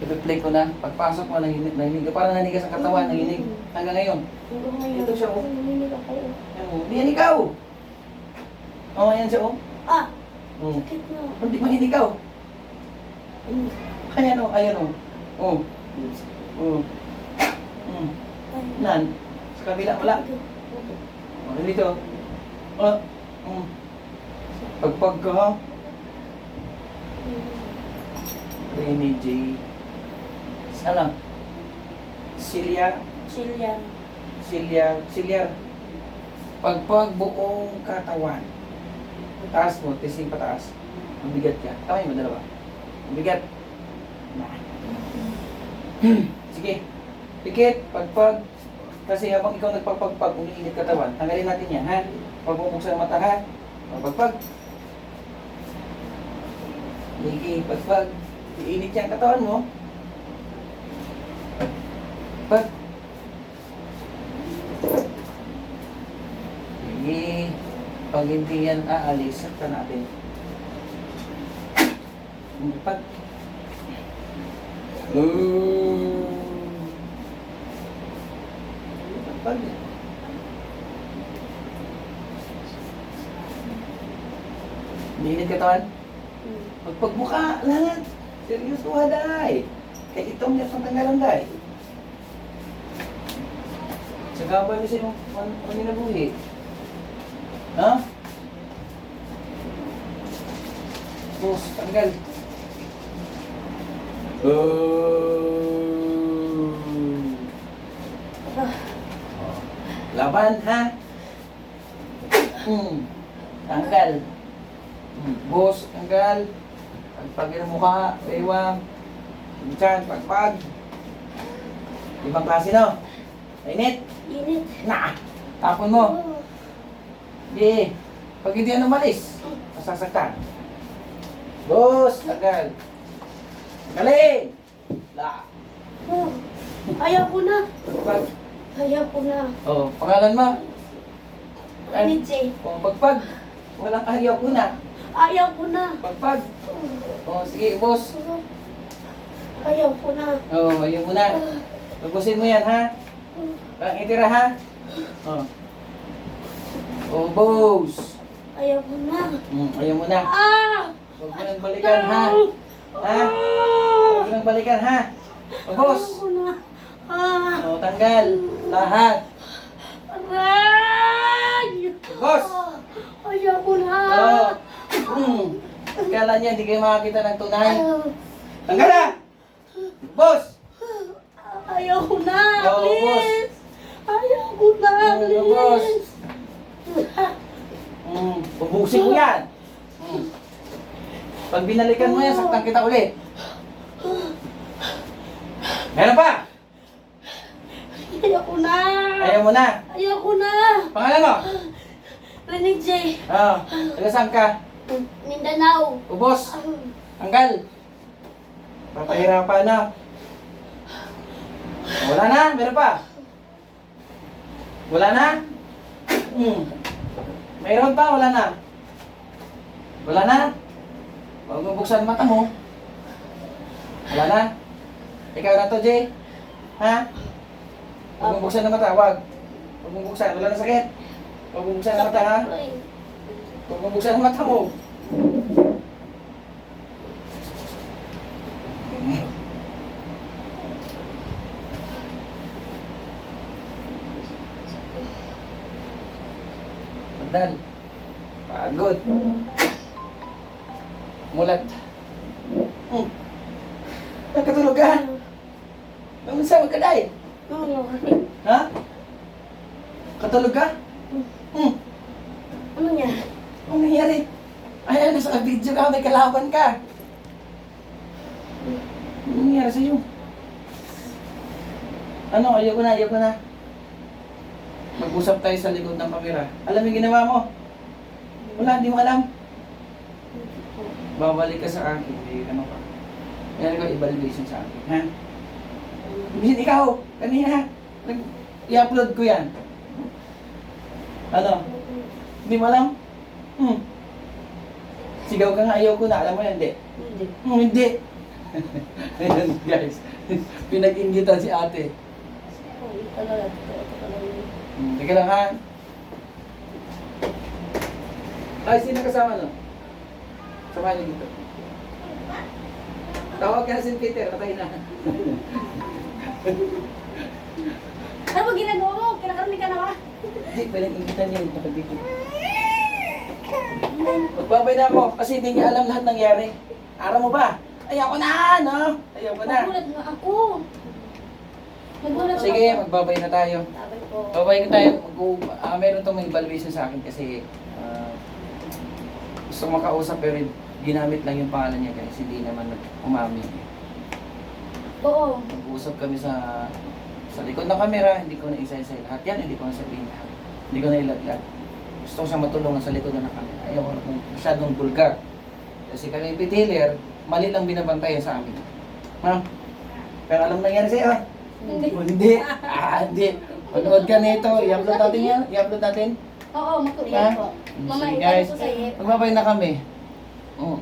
I-play ko na. Pagpasok mo, nanginig, nanginig. Parang nanigas ang katawan, nanginig. Hanggang ngayon. Ito siya, oh. Nanginig ako. Yan mo. Yan ikaw. Oo, yan siya, oh. Ah! Hmm. Sakit na. Hindi man ikaw. Mm. Ayan, oh. Ayan, oh. Oh. Oh. Hmm. Nan. Sa kabila, wala. Oh, dito. Oh. Hmm. Pagpag ka, ha? Rene J. Ano? Silya. Chilian. Silya. Silya. Pagpag buong katawan. Taas mo, testing pataas. Mabigat ka. Kamay mo, dalawa. Mabigat. Na. Sige. Pikit, pagpag. Kasi habang ikaw nagpagpagpag, umiinit katawan. Tanggalin natin yan, ha? Pag bubuksan ang mata, ha? Pagpagpag. Sige, pagpag. Iinit yan katawan mo. Pag. Sige. Pag hindi yan aalis, sakta natin. Pag. Ooh. Pag. Mainit katawan? Pagpagbuka, lahat. Seryoso ha, day. Kaya itong niya pang tanggalan, day. Sa gabay mo sa iyong kami na buhi. Ha? Bus, tanggal. Oh. Ah. Laban, ha? Hmm. Tanggal. Hmm. Bus, tanggal. Pagpag ng mukha, baywang. Diyan, pagpag. Ibang klase, no? Init. Init. Na! Tapon mo. Di. Pag hindi yan umalis, masasaktan. Bus, tanggal. Galing! La. Oh. Ayaw ko na. Pagpag. Ayaw ko na. Oh, pangalan mo? Init siya. Oh, pagpag. Walang ayaw ko na. Ayaw ko na. Pagpag. Oh, sige, boss. Ayaw ko na. Oh, ayaw mo na. Lubusin mo yan, ha? Ang itira, ha? Oh. Oh, boss. Ayaw ko na. Hmm, ayaw mo na. Ah! Huwag mo nang balikan, ha? Ha? Ah! Huwag mo nang balikan, ha? Oh, boss. Ayaw ko na. Ah! Oh, tanggal. Lahat. Aray! Boss! Ah! Ayaw ko na. Oh. Hmm. Kala niya hindi kayo makakita ng tunay. Tanggal na! Boss! Ayaw ko na. Oh, Please. Ko. Oh. Please. Hmm. Ubusin mo yan. Hmm. Pag binalikan mo yan, saktan kita ulit. Meron pa! Ayaw ko na. Ayaw mo na. Ayaw ko na. Pangalan mo? Rinig J. Oh, taga saan ka? Mindanao. Ubos. Tanggal. Papahirapan na. Wala na? Meron pa? Wala na? Hmm. Mayroon pa? Wala na? Wala na? Huwag mo buksan mata mo. Wala na? Ikaw na to, Jay? Ha? Huwag mo buksan ang mata, wag. Huwag mo buksan, wala na sakit. Huwag mo buksan ang mata, ha? Huwag mo buksan ang mata mo. Magdal. Pagod. Mulat. Hmm. Nakatulog ka? Ano sa magkaday? Oo. Ha? Katulog ka? Hmm. Ano niya? Ano nangyari? Ay, ano sa video ka, may kalaban ka. Ano nangyari sa'yo? Ano, ayaw ko na, ayaw ko na. Mag-usap tayo sa likod ng kamera. Alam yung ginawa mo? Wala, hindi mo alam. Babalik ka sa akin, eh, ano ka. Yan ko, evaluation sa akin, ha? Bisin ikaw, kanina, i-upload ko yan. Ano? Hindi mo alam? Hmm. Sigaw ka nga, ayaw ko na. Alam mo yan, hindi? Hindi. Hmm, hindi. Ayan guys. Pinag-ingitan si ate. Ito talaga. Ito, ito talaga. Hmm, Teka lang ha. Ay, sino kasama no? Samahan niyo dito. Tawag ka na si Peter, patay na. Ano ba ginagawa mo? Kinakarami ka na ba? Hindi, pinag-ingitan niya yung nakabigil. Magbabay na ako kasi hindi niya alam lahat nangyari. Araw mo ba? Ayaw ko na, no? Ayaw ko na. Nagulat nga ako. Nagulat Sige, magbabay na tayo. Tabay po. Babay ko tayo. Mag- ah, meron tong may evaluation sa akin kasi ah, gusto makausap pero ginamit lang yung pangalan niya guys. Hindi naman umamin. Oo. Nag-usap kami sa sa likod ng camera. Hindi ko na isa-isa lahat yan. Hindi ko na sabihin lahat. Hindi ko na ilaglag. Gusto ko siya matulungan sa likod ng camera. Ayaw ko na kung masyadong vulgar. Kasi kami pitilier, mali lang binabantayan sa amin. Ha? Pero alam nangyari sa'yo. Hindi. Oh, hindi. Ah, hindi. Panood ka nito. I-upload natin yan. I-upload natin. Oo, Ha? matuloy po. Sige, ito guys. ko sa iyo. Magbabay na kami. Oh.